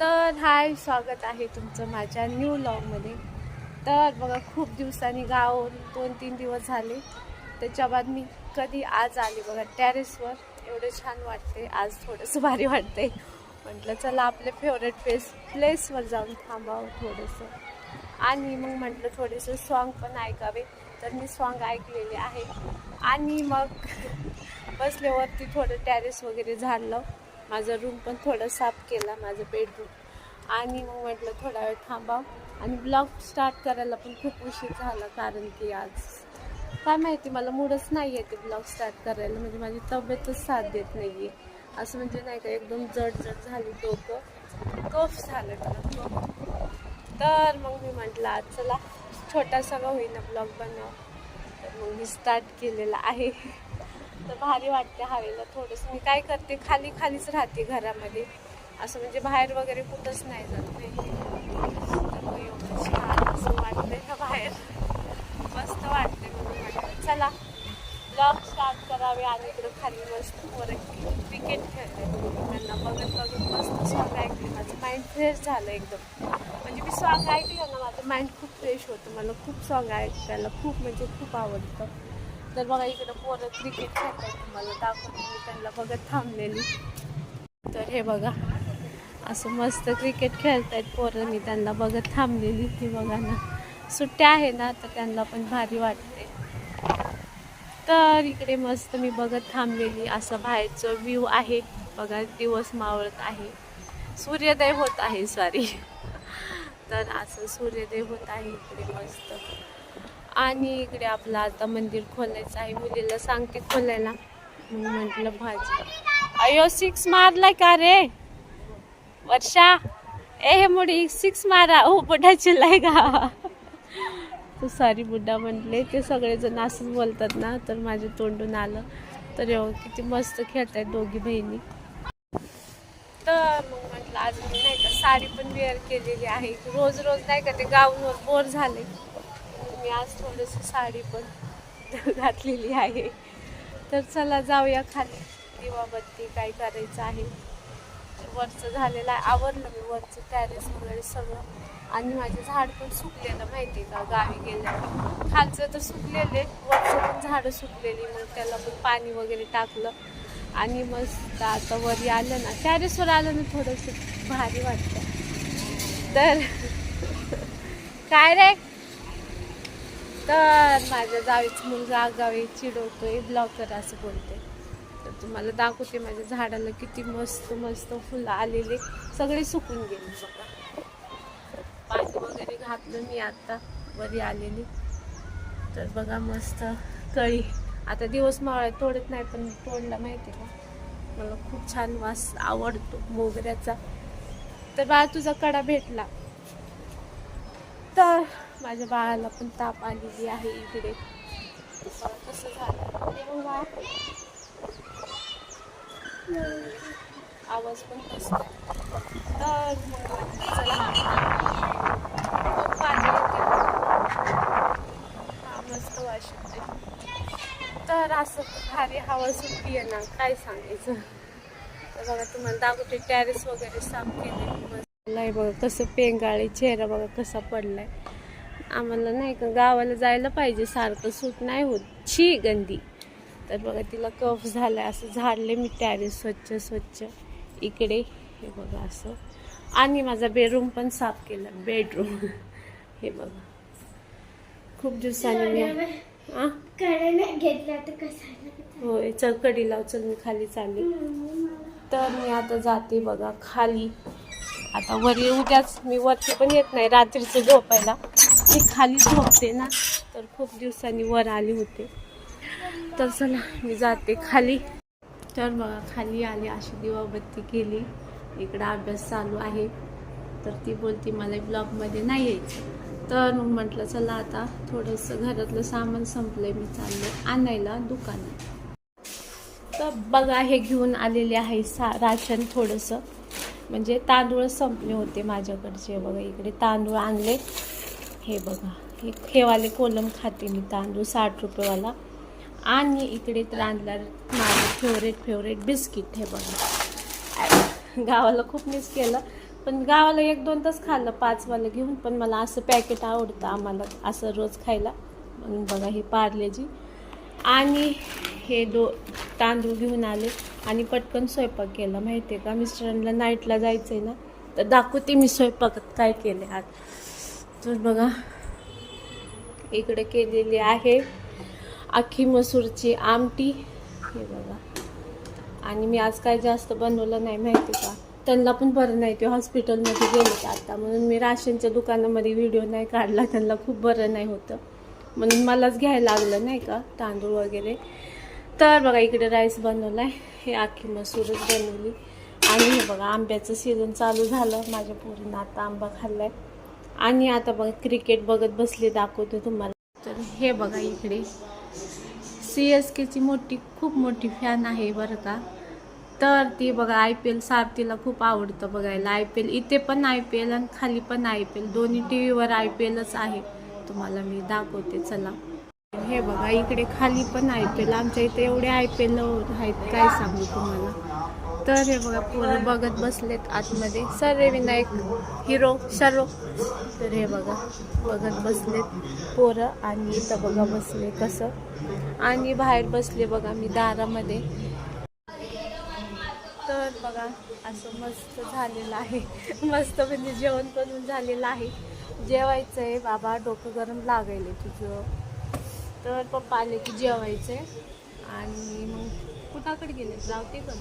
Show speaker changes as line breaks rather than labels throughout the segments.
तर हाय स्वागत आहे तुमचं माझ्या न्यू लॉगमध्ये तर बघा खूप दिवसांनी गाव दोन तीन दिवस झाले. त्याच्या बाद मी कधी आज आले बघा टॅरेसवर एवढे छान वाटते आज थोडंसं भारी वाटते म्हटलं चला आपले फेवरेट प्लेस प्लेसवर जाऊन थांबावं थोडंसं. आणि मग म्हटलं थोडेसे सॉन्ग पण ऐकावे. तर मी सॉन्ग ऐकलेले आहे. आणि मग बसल्यावरती थोडं टॅरेस वगैरे झाडलं माझा रूम पण थोडं साफ केला माझं बेडरूम आणि मग म्हटलं थोडा वेळ थांबाव. आणि ब्लॉग स्टार्ट करायला पण खूप उशीर झाला कारण की आज काय माहिती मला मूडच नाही आहे ते ब्लॉग स्टार्ट करायला. म्हणजे माझी तब्येतच साथ देत नाही आहे असं म्हणजे नाही का एकदम जड जड झाली डोकं. कफ झालं मला तर मग मी म्हटलं आज चला छोटासा का होईना ब्लॉग बनव. तर मग मी स्टार्ट केलेला आहे. तर भारी वाटते हवेला थोडंसं. मी काय करते खाली खालीच राहते घरामध्ये. असं म्हणजे बाहेर वगैरे कुठंच नाही जात नाही तर एवढं छान असं वाटतंय का बाहेर. मस्त वाटते म्हणून चला ब्लॉग स्टार्ट करावे आणि इकडं खाली मस्त पोरं क्रिकेट खेळते. त्यांना बघत बघत मस्त सॉंग ऐकले माझं माइंड फ्रेश झालं एकदम. म्हणजे मी सॉंग ऐकलं ना माझं माइंड खूप फ्रेश होतं. मला खूप सॉंग ऐकायला खूप म्हणजे खूप आवडतं. तर बघा इकडं पोरं क्रिकेट खेळतात. तुम्हाला दाखवते मी त्यांना बघत थांबलेली. तर हे बघा असं मस्त क्रिकेट खेळतायत पोरं. मी त्यांना बघत थांबलेली ती बघा ना. सुट्ट्या आहे ना तर त्यांना पण भारी वाटते. तर इकडे मस्त मी बघत थांबलेली. असं बाहेरचं व्ह्यू आहे. बघा दिवस मावळत आहे. सूर्योदय होत आहे सॉरी तर असं सूर्योदय होत आहे इकडे मस्त. आणि इकडे आपलं आता मंदिर खोलायचं आहे. मुलीला सांगते खोलायला. मग म्हटलं भाजी. अयो सिक्स मारलाय का रे? वर्षा ए हे मुडी सिक्स मारा. हो बुड्ढा चिल्लाय का? तो सारी बुड्ढा म्हटले ते सगळेजण असंच बोलतात ना तर माझ्या तोंडून आलं. तर एवढं किती मस्त खेळत आहेत दोघी बहिणी. तर मग म्हटलं आज नाही का साडी पण वेअर केलेली आहे. रोज रोज नाही का ते गाऊनवर बोर झाले मी आज थोडंसं साडी पण घातलेली आहे. तर चला जाऊया खाली. दिवाबत्ती काय करायचं आहे. वरचं झालेलं आहे आवरलं मी वरचं टॅरेस वगैरे सगळं. आणि माझे झाड पण सुकलेलं माहिती आहे का? गावी गेलं खालचं तर सुकलेले वरचं पण झाडं सुकलेली. मग त्याला पण पाणी वगैरे टाकलं. आणि मस्त आता वरी आलं ना. टॅरेसवर आलं ना थोडंसं भारी वाटतं. तर काय रे? तर माझ्या जावीच मुलगा गावी चिडवतोय ब्लॉकर असं बोलते तर तुम्हाला दाखवते माझ्या झाडाला किती मस्त मस्त फुलं आलेले. सगळे सुकून गेले बघा. पाणी वगैरे घातलं मी आत्ता वरी आलेली. तर बघा मस्त कळी. आता दिवस मावळा तोडत नाही पण तोडला माहिती का? मला खूप छान वास आवडतो मोगऱ्याचा. तर बाळा तुझा कडा भेटला. तर माझ्या बाळाला पण ताप आलेली आहे इकडे. कसं झालं आवाज पण कसं तर मग पाणी मस्त वास तर असं भारी हवा सुटली आहे ना काय सांगायचं? तर बघा तुम्हाला दाखवते टॅरेस वगैरे साफ केले नाही बघा कसं पेंगाळी चेहरा बघा कसा पडलाय. आम्हाला नाही का गावाला जायला पाहिजे सारखं सूट नाही होत. छी गंदी. तर बघा तिला कफ झालाय असं झाडले मी टॅरेस स्वच्छ स्वच्छ. इकडे हे बघा असं. आणि माझा बेडरूम पण साफ केला बेडरूम हे बघा. खूप दिवसांनी होय चल कडी लाव चल मी खाली चालली. तर मी आता जाते बघा खाली. आता वरी उद्याच मी वरती पण येत नाही रात्रीचं झोपायला. मी खाली झोपते ना तर खूप दिवसांनी वर आली होते. तर चला मी जाते खाली. तर बघा खाली आली अशी दिवाबत्ती केली. इकडं अभ्यास चालू आहे. तर ती बोलती मला ब्लॉगमध्ये नाही यायची. तर मग म्हटलं चला आता थोडंसं घरातलं सामान संपलंय मी चालले आणायला दुकानात. तर बघा हे घेऊन आलेले आहे सा राशन थोडंसं. म्हणजे तांदूळ संपले होते माझ्याकडचे. बघा इकडे तांदूळ आणले. हे बघा हे हेवाले कोलम खाते मी तांदूळ साठ रुपयेवाला. आणि इकडे तर आणला माझं फेवरेट फेवरेट बिस्किट हे बघा. गावाला खूप मिस केलं. पण गावाला एक दोन तास खाल्लं पाचवाला घेऊन. पण मला असं पॅकेट आवडतं आम्हाला असं रोज खायला. म्हणून बघा हे पार्लेजी. आणि हे दो तांदूळ घेऊन आले आणि पटकन स्वयंपाक केला. माहिती आहे का? मिस्टरांना नाईटला जायचं आहे ना तर दाखवते मी स्वयंपाकात काय केले आज. तर बघा इकडे केलेली आहे अख्खी मसूरची आमटी. हे बघा. आणि मी आज काय जास्त बनवलं नाही माहिती का? त्यांना पण बरं नाही ते हॉस्पिटलमध्ये गेले आता. म्हणून मी राशनच्या दुकानामध्ये व्हिडिओ नाही काढला. त्यांना खूप बरं नाही होतं. म्हणून मलाच घ्यायला लागलं नाही का तांदूळ वगैरे. तर बघा इकडे राईस बनवला आहे हे आखी मसूरच बनवली. आणि हे बघा आंब्याचं सीझन चालू झालं. माझ्या पोरीनं आता आंबा खाल्लाय. आणि आता बघा क्रिकेट बघत बसले दाखवते तुम्हाला. तर हे बघा इकडे. सी एस केची मोठी खूप मोठी फॅन आहे बरं का. तर ती बघा आय पी एल सारथीला खूप आवडतं बघायला. आय पी एल इथे पण आय पी एल आणि खाली पण आय पी एल दोन्ही टी व्हीवर आय पी एलच आहे. तुम्हाला मी दाखवते चला. हे बघा इकडे खाली पण आय पी एल आमच्या इथे एवढे आय पी एल आहेत काय सांगू तुम्हाला? तर हे बघा पोरं बघत बसलेत आतमध्ये. सर विनायक हिरो सरो तर हे बघा बघत बसलेत पोरं आणि इथं बघा बसले कसं. आणि बाहेर बसले बघा मी दारामध्ये. तर बघा असं मस्त झालेलं आहे. मस्त म्हणजे जेवण बनवून झालेलं आहे. जेवायचं आहे बाबा डोकं गरम लागायले तुझं. तर पप्पा आले की जेवायचं आहे आणि मग कुणाकडे गेले लावते का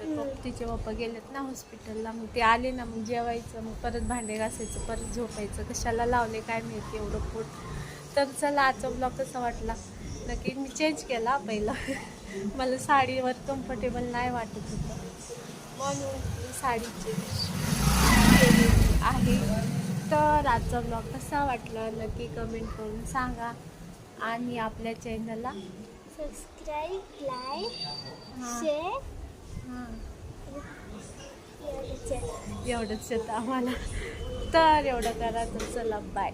तर तिचे पप्पा गेलेत ना हॉस्पिटलला मग ते आले ना मग जेवायचं मग परत भांडे घासायचं परत झोपायचं. कशाला लावले काय माहिती एवढं पोट. तर चला आजचा ब्लॉग कसा वाटला? नक्की. मी चेंज केला पहिला. मला साडीवर कम्फर्टेबल नाही वाटत होतं. म्हणून मी साडी चेंज आहे. तर आजचा ब्लॉग कसा वाटला नक्की कमेंट करून सांगा. आणि आपल्या चॅनलला
सबस्क्राईब लाईक शेअर.
एवढंच येतं आम्हाला. तर एवढं करा तर चला बाय